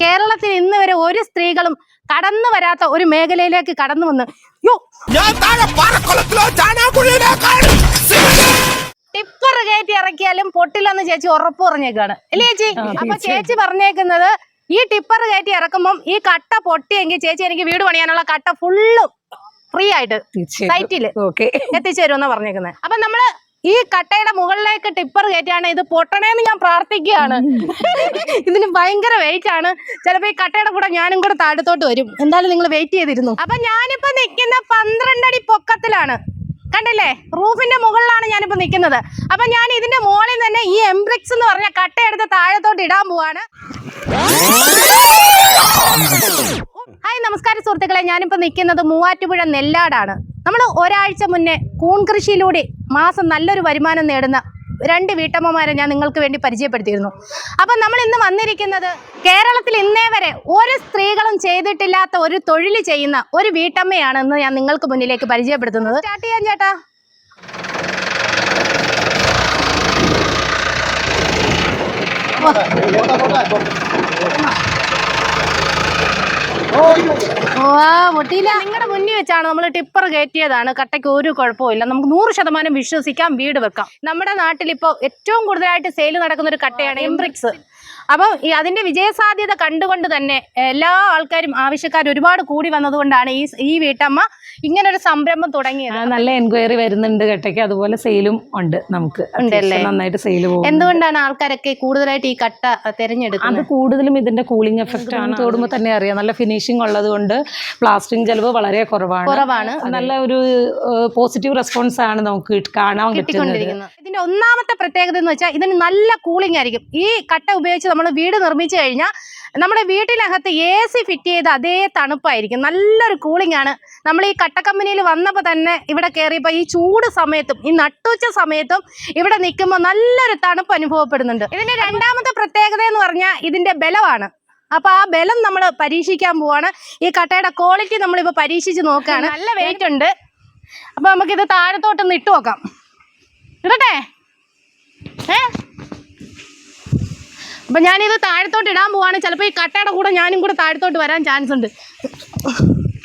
കേരളത്തിൽ ഇന്ന് വരെ ഒരു സ്ത്രീകളും കടന്നു വരാത്ത ഒരു മേഖലയിലേക്ക് കടന്നു വന്ന്. യോ ഞാൻ താഴെ പാറക്കുളത്തിലോ ചാനാകുഴിയിലേക്കാണ് ടിപ്പർ കയറ്റി ഇറക്കിയാലും പൊട്ടില്ലെന്ന് ചേച്ചി ഉറപ്പ് പറഞ്ഞേക്കാണ്. അല്ലേ ചേച്ചി? അപ്പൊ ചേച്ചി പറഞ്ഞേക്കുന്നത് ഈ ടിപ്പർ കയറ്റി ഇറക്കുമ്പം ഈ കട്ട പൊട്ടിയെങ്കിൽ ചേച്ചി എനിക്ക് വീട് പണിയാനുള്ള കട്ട ഫുള്ള് ഫ്രീ ആയിട്ട് സൈറ്റിൽ ഓക്കെ. എത്തിച്ചു തരുമെന്നാ പറഞ്ഞേക്കുന്നത് അപ്പൊ നമ്മൾ ഈ കട്ടയുടെ മുകളിലേക്ക് ടിപ്പർ കയറ്റിയാണ് ഇത് പൊട്ടണേന്ന് ഞാൻ പ്രാർത്ഥിക്കുകയാണ്. ഇതിന് ഭയങ്കര വെയിറ്റ് ആണ്. ചിലപ്പോ ഈ കട്ടയുടെ കൂടെ ഞാനും കൂടെ താഴത്തോട്ട് വരും. എന്തായാലും നിങ്ങൾ വെയിറ്റ് ചെയ്തിരുന്നു. അപ്പൊ ഞാനിപ്പോ നിൽക്കുന്ന പന്ത്രണ്ടടി പൊക്കത്തിലാണ്. കണ്ടില്ലേ? റൂഫിന്റെ മുകളിലാണ് ഞാനിപ്പോ നിൽക്കുന്നത്. അപ്പൊ ഞാൻ ഇതിന്റെ മുകളിൽ തന്നെ ഈ എംബ്രിക്സ് എന്ന് പറഞ്ഞ കട്ടയെടുത്ത് താഴത്തോട്ട് ഇടാൻ പോവാണ്. നമസ്കാരം സുഹൃത്തുക്കളെ ഞാനിപ്പോൾ നിൽക്കുന്നത് മൂവാറ്റുപുഴ നെല്ലാടാണ്. നമ്മൾ ഒരാഴ്ച മുന്നേ കൂൺ കൃഷിയിലൂടെ മാസം നല്ലൊരു വരുമാനം നേടുന്ന രണ്ട് വീട്ടമ്മമാരെ ഞാൻ നിങ്ങൾക്ക് വേണ്ടി പരിചയപ്പെടുത്തിയിരുന്നു. അപ്പം നമ്മൾ ഇന്ന് വന്നിരിക്കുന്നത് കേരളത്തിൽ ഇന്നേ വരെ ഒരു സ്ത്രീകളും ചെയ്തിട്ടില്ലാത്ത ഒരു തൊഴിൽ ചെയ്യുന്ന ഒരു വീട്ടമ്മയാണ് ഇന്ന് ഞാൻ നിങ്ങൾക്ക് മുന്നിലേക്ക് പരിചയപ്പെടുത്തുന്നത്. സ്റ്റാർട്ട് ചെയ്യാൻ ചേട്ടാ. വാ പൊട്ടിയില്ല നിങ്ങളുടെ മുന്നിൽ വെച്ചാണ് നമ്മൾ ടിപ്പർ കയറ്റിയതാണ്. കട്ടയ്ക്ക് ഒരു കുഴപ്പമില്ല നമുക്ക് നൂറ് ശതമാനം വിശ്വസിക്കാം വീട് വെക്കാം. നമ്മുടെ നാട്ടിൽ ഇപ്പോൾ ഏറ്റവും കൂടുതലായിട്ട് സെയിൽ നടക്കുന്ന ഒരു കട്ടയാണ് എംബ്രിക്സ് അപ്പം ഈ അതിന്റെ വിജയസാധ്യത കണ്ടുകൊണ്ട് തന്നെ എല്ലാ ആൾക്കാരും ആവശ്യക്കാർ ഒരുപാട് കൂടി വന്നതുകൊണ്ടാണ് ഈ ഈ വീട്ടമ്മ ഇങ്ങനൊരു സംരംഭം തുടങ്ങിയത്. നല്ല എൻക്വയറി വരുന്നുണ്ട് കേട്ടേക്ക്. അതുപോലെ സെയിലും ഉണ്ട് നമുക്ക്. നന്നായിട്ട് സെയിൽ പോകും എന്തുകൊണ്ടാണ് ആൾക്കാരൊക്കെ കൂടുതലായിട്ട് ഈ കട്ട തിരഞ്ഞെടുക്കുന്നത്? അത് കൂടുതലും ഇതിന്റെ കൂളിംഗ് എഫക്റ്റ് ആണ്. തോടുമ്പോൾ തന്നെ അറിയാം. നല്ല ഫിനിഷിംഗ് ഉള്ളത് കൊണ്ട് പ്ലാസ്റ്റിക് ചെലവ് വളരെ കുറവാണ്. കുറവാണ്. നല്ല ഒരു പോസിറ്റീവ് റെസ്പോൺസ് ആണ് നമുക്ക് കാണാൻ പറ്റുന്നത്. കിട്ടിക്കൊണ്ടിരിക്കുന്നത് ഇതിന്റെ ഒന്നാമത്തെ പ്രത്യേകത എന്ന് വെച്ചാൽ ഇതിന് നല്ല കൂളിംഗ് ആയിരിക്കും. ഈ കട്ട ഉപയോഗിച്ച് നമ്മൾ വീട് നിർമ്മിച്ചു കഴിഞ്ഞാൽ നമ്മുടെ വീട്ടിനകത്ത് എ സി ഫിറ്റ് ചെയ്ത അതേ തണുപ്പായിരിക്കും. നല്ലൊരു കൂളിംഗ് ആണ്. നമ്മൾ ഈ കട്ട കമ്പനിയിൽ വന്നപ്പോൾ തന്നെ ഇവിടെ കയറിയപ്പോൾ ഈ ചൂട് സമയത്തും ഈ നട്ടുച്ച സമയത്തും ഇവിടെ നിൽക്കുമ്പോൾ നല്ലൊരു തണുപ്പ് അനുഭവപ്പെടുന്നുണ്ട്. ഇതിന്റെ രണ്ടാമത്തെ പ്രത്യേകത എന്ന് പറഞ്ഞാൽ ഇതിന്റെ ബലമാണ്. അപ്പോൾ ആ ബലം നമ്മൾ പരീക്ഷിക്കാൻ പോവാണ്. ഈ കട്ടയുടെ ക്വാളിറ്റി നമ്മളിപ്പോൾ പരീക്ഷിച്ച് നോക്കുകയാണ് നല്ല വെയിറ്റ് ഉണ്ട്. അപ്പൊ നമുക്കിത് താഴത്തോട്ടൊന്ന് ഇട്ട് നോക്കാം. ഇടട്ടെ. ഏ? അപ്പൊ ഞാനിത് താഴത്തോട്ട് ഇടാൻ പോവാണ്. ചിലപ്പോൾ ഈ കട്ടയുടെ കൂടെ ഞാനും കൂടെ താഴത്തോട്ട് വരാൻ ചാൻസ് ഉണ്ട്.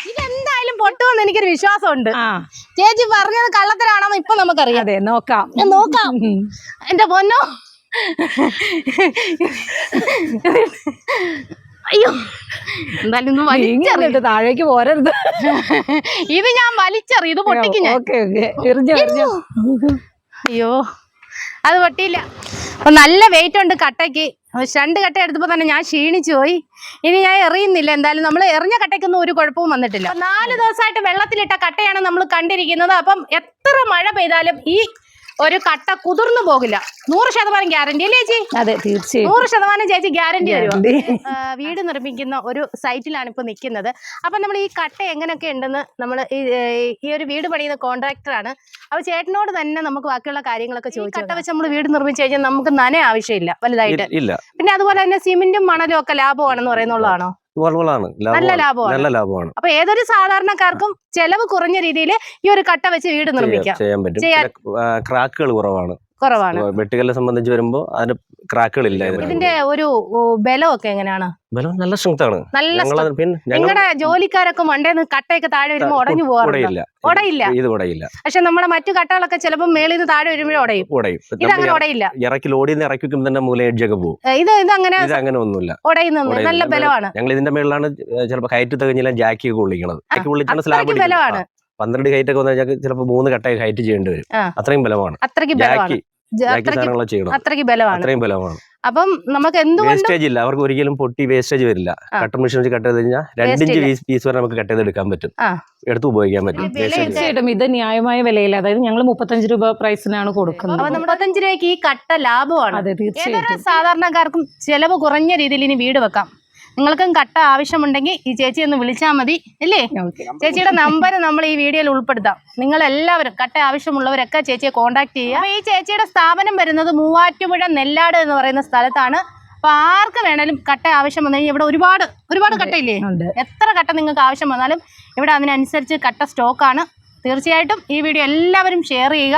ഇതെന്തായാലും പൊട്ടുമെന്ന് എനിക്കൊരു വിശ്വാസമുണ്ട്. ചേച്ചി പറഞ്ഞത് കള്ളത്തരാണെന്ന് ഇപ്പൊ നമുക്കറിയാം. അതെ നോക്കാം. നോക്കാം. എന്റെ പൊന്നോ. അയ്യോ. എന്തായാലും ഇന്ന് താഴേക്ക് പോരരുത്. ഇത് ഞാൻ വലിച്ചെറിയും ഇത് പൊട്ടിക്കും ഞാൻ. അയ്യോ അത് പൊട്ടിയില്ല. അപ്പൊ നല്ല വെയിറ്റ് ഉണ്ട് കട്ടയ്ക്ക്. രണ്ട് കട്ട എടുത്തപ്പോൾ തന്നെ ഞാൻ ക്ഷീണിച്ചു പോയി. ഇനി ഞാൻ എറിയുന്നില്ല എന്തായാലും. നമ്മൾ എറിഞ്ഞ കട്ടയ്ക്കൊന്നും ഒരു കുഴപ്പവും വന്നിട്ടില്ല. നാല് ദിവസമായിട്ട് വെള്ളത്തിലിട്ട കട്ടയാണ് നമ്മൾ കണ്ടിരിക്കുന്നത്. അപ്പം എത്ര മഴ പെയ്താലും ഈ ഒരു കട്ട കുതിർന്നു പോകില്ല. നൂറ് ശതമാനം ഗ്യാരണ്ടി അല്ലേ ചേച്ചി? അതെ തീർച്ചയായും. നൂറ് ശതമാനം ചേച്ചി ഗ്യാരണ്ടി തരുമോ വീട് നിർമ്മിക്കുന്ന ഒരു സൈറ്റിലാണ് ഇപ്പൊ നിൽക്കുന്നത് അപ്പൊ നമ്മൾ ഈ കട്ട എങ്ങനെയൊക്കെ ഉണ്ടെന്ന് നമ്മൾ ഈ ഒരു വീട് പണിയുന്ന കോൺട്രാക്ടറാണ് അപ്പൊ ചേട്ടനോട് തന്നെ നമുക്ക് ബാക്കിയുള്ള കാര്യങ്ങളൊക്കെ ചോദിച്ചു കട്ട വെച്ച് നമ്മൾ വീട് നിർമ്മിച്ചു കഴിഞ്ഞാൽ നമുക്ക് നന ആവശ്യമില്ല വലുതായിട്ട്. ഇല്ല. പിന്നെ അതുപോലെ തന്നെ സിമെന്റും മണലും ഒക്കെ ലാഭമാണെന്ന് പറയുന്നുള്ളതാണോ? നല്ല ലാഭമാണ്. നല്ല ലാഭമാണ്. അപ്പൊ ഏതൊരു സാധാരണക്കാർക്കും ചെലവ് കുറഞ്ഞ രീതിയിൽ ഈ ഒരു കട്ട വെച്ച് വീട് നിർമ്മിക്കാം. ചെയ്യാൻ പറ്റും. ക്രാക്കുകൾ കുറവാണ്. കുറവാണ്. വെട്ടുകല്ലെ സംബന്ധിച്ച് വരുമ്പോൾ അതിന് ക്രാക്കുകൾ ഇല്ല ഇതിന്. ഇതിന്റെ ഒരു ബലമൊക്കെ എങ്ങനെയാണ്? ബലം നല്ല സ്ട്രെങ്ത് ആണ് നല്ല നിങ്ങളുടെ ജോലിക്കാരൊക്കെ മണ്ടേന്ന് കട്ടയൊക്കെ താഴെ വരുമ്പോൾ ഉടഞ്ഞു പോകാറില്ല ഉടയില്ല. ഉടയില്ല? ഇത് ഉടയില്ല. പക്ഷെ നമ്മുടെ മറ്റു കട്ടകളൊക്കെ ചിലപ്പോൾ മേളിൽ നിന്ന് താഴെ വരുമ്പോഴേ ഉടയും. ഉടയും. ഇത് അങ്ങനെ ഉടയില്ല. ഇറക്കി ലോഡിൽ നിന്ന് ഇറക്കി വെക്കുമ്പോൾ തന്നെ മൂല എഡ്ജൊക്കെ പോകും. ഇത് അങ്ങനെ ഒന്നുമില്ല. നല്ല ബലമാണ്. ഞങ്ങൾ ഇതിന്റെ മേളിലാണ് ചിലപ്പോൾ കയറ്റി തകഞ്ഞാൽ ജാക്കി ഒക്കെ അത്രയ്ക്ക് ബലമാണ്. പന്ത്രണ്ട് ഹൈറ്റ് ഒക്കെ വന്നാൽ ചിലപ്പോൾ മൂന്ന് കട്ടായി ഹൈറ്റ് ചെയ്യേണ്ടി വരും. അത്രയും ബലമാണ്. അത്രയ്ക്ക് ബലമാണ്. അത്രയ്ക്ക് ബലമാണ്. അത്രയും ബലമാണ്. അപ്പം നമുക്ക് വേസ്റ്റേജ് ഇല്ല. അവർക്ക് ഒരിക്കലും പൊട്ടി വേസ്റ്റേജ് വരില്ല. കട്ടർ മെഷീൻ വെച്ച് കട്ട് ചെയ്ത് കഴിഞ്ഞാൽ രണ്ടിഞ്ച് പീസ് പീസ് വരെ നമുക്ക് കട്ട് ചെയ്ത് എടുക്കാൻ പറ്റും. ആ. എടുത്ത് ഉപയോഗിക്കാൻ പറ്റും. തീർച്ചയായിട്ടും ഇത് ന്യായമായ വിലയിൽ അതായത് ഞങ്ങൾ മുപ്പത്തഞ്ച് രൂപ പ്രൈസിനാണ് കൊടുക്കുന്നത്. മുപ്പത്തഞ്ച് രൂപയ്ക്ക് ഈ കട്ട ലാഭമാണ്. അതെ തീർച്ചയായിട്ടും. സാധാരണക്കാർക്കും ചെലവ് കുറഞ്ഞ രീതിയിൽ ഇനി വീട് വെക്കാം. നിങ്ങൾക്കും കട്ട ആവശ്യമുണ്ടെങ്കിൽ ഈ ചേച്ചി ഒന്ന് വിളിച്ചാൽ മതി ഇല്ലേ? ചേച്ചിയുടെ നമ്പർ നമ്മൾ ഈ വീഡിയോയിൽ ഉൾപ്പെടുത്താം. നിങ്ങൾ എല്ലാവരും കട്ട ആവശ്യമുള്ളവരൊക്കെ ചേച്ചിയെ കോൺടാക്ട് ചെയ്യുക. അപ്പോൾ ഈ ചേച്ചിയുടെ സ്ഥാപനം വരുന്നത് മൂവാറ്റുപുഴ നെല്ലാട് എന്ന് പറയുന്ന സ്ഥലത്താണ്. അപ്പൊ ആർക്ക് വേണേലും കട്ട ആവശ്യം വന്നു കഴിഞ്ഞാൽ ഇവിടെ ഒരുപാട് ഒരുപാട് കട്ടയില്ലേ? എത്ര കട്ട നിങ്ങൾക്ക് ആവശ്യം വന്നാലും ഇവിടെ അതിനനുസരിച്ച് കട്ട സ്റ്റോക്കാണ് തീർച്ചയായിട്ടും ഈ വീഡിയോ എല്ലാവരും ഷെയർ ചെയ്യുക.